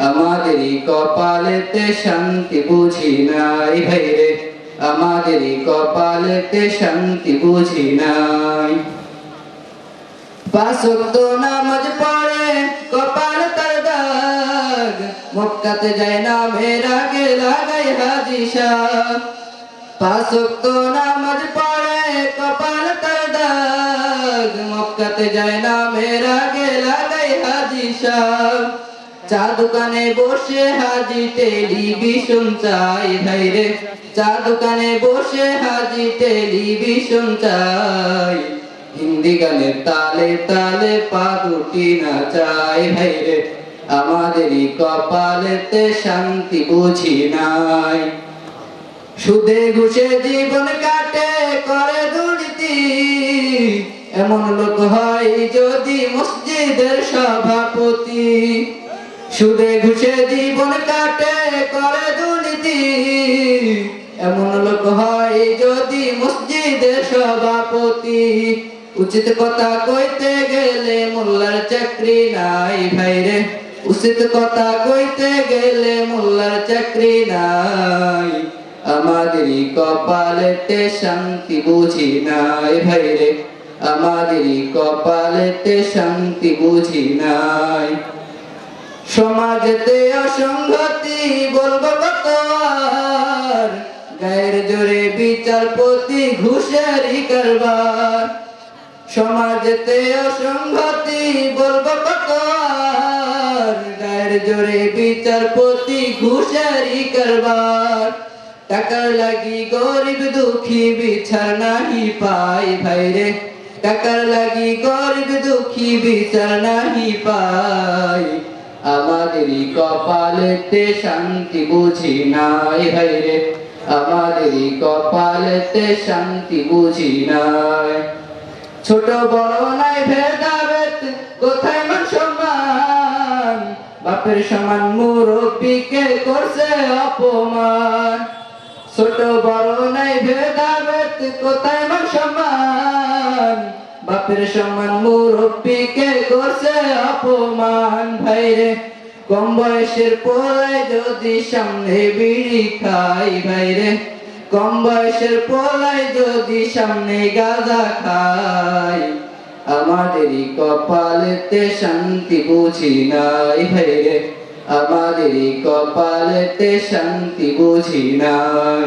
আমাদেরই কপালেতে শান্তি বুঝি নাই ভাইরে আমাদেরই কপালেতে শান্তি বুঝি নাই। নামাজ পড়ে, কপাল তার দাগ। মক্কাতে যায় না গে লাগাই হাজি নামাজ পড়ে, কপাল তার দাগ। মক্কাতে যায় না লাগাই হাজি শাহ চা দোকানে বসে হাজি টেলিভিশন চাই ভাইরে চা দোকানে বসে হাজি টেলিভিশন চাই, হিন্দি গানের তালে তালে পা দুটি নাচাই ভাইরে আমাদেরই কপালেতে শান্তি বুঝি নাই। সুদে ঘুষে জীবন কাটে, করে দুর্নীতি। এমন লোক হয় যদি মসজিদের সভাপতি। সুদে ঘুষে জীবন কাটে, করে দুর্নীতি। এমন লোক হয় যদি মসজিদের সভাপতি। উচিত কথা কইতে গেলে মোল্লার চাকরি নাই ভাইরে উচিত কথা কইতে গেলে মোল্লার চাকরি নাই। আমাদেরই কপালেতে শান্তি বুঝি নাই ভাইরে আমাদেরই কপালেতে শান্তি বুঝি নাই। সমাজেতে অসংগতি বলব কত আর গায়ের জোরে বিচারপতি ঘুষেরই কারবার। সমাজেতে অসংগতি বলব কত আর গায়ের জোরে বিচারপতি ঘুষেরই কারবার। টাকার লাগি গরিব দুঃখী বিচার নাহি পাই ভাইরে। টাকার লাগি গরিব দুঃখী বিচার নাহি পাই। আমাদেরই কপালেতে শান্তি বুঝি নাই ভাইরে আমাদেরই কপালেতে শান্তি বুঝি নাই। ছোট বড় নাই ভেদাভেদ, কোথায় মান সম্মান? বাপের সমান মুরব্বীকে করছে অপমান। ছোট বড় নাই ভেদাভেদ, কোথায় মান সম্মান? বাপের সমান মুরব্বীকে করছে অপমান, ভাইরে। কম বয়সের পোলায় যদি সামনে বিড়ি খাই, ভাইরে। কম বয়সের পোলায় যদি সামনে গাঁজা খাই আমাদেরই কপালেতে শান্তি বুঝি নাই, ভাইরে। আমাদেরই কপালেতে শান্তি বুঝি নাই।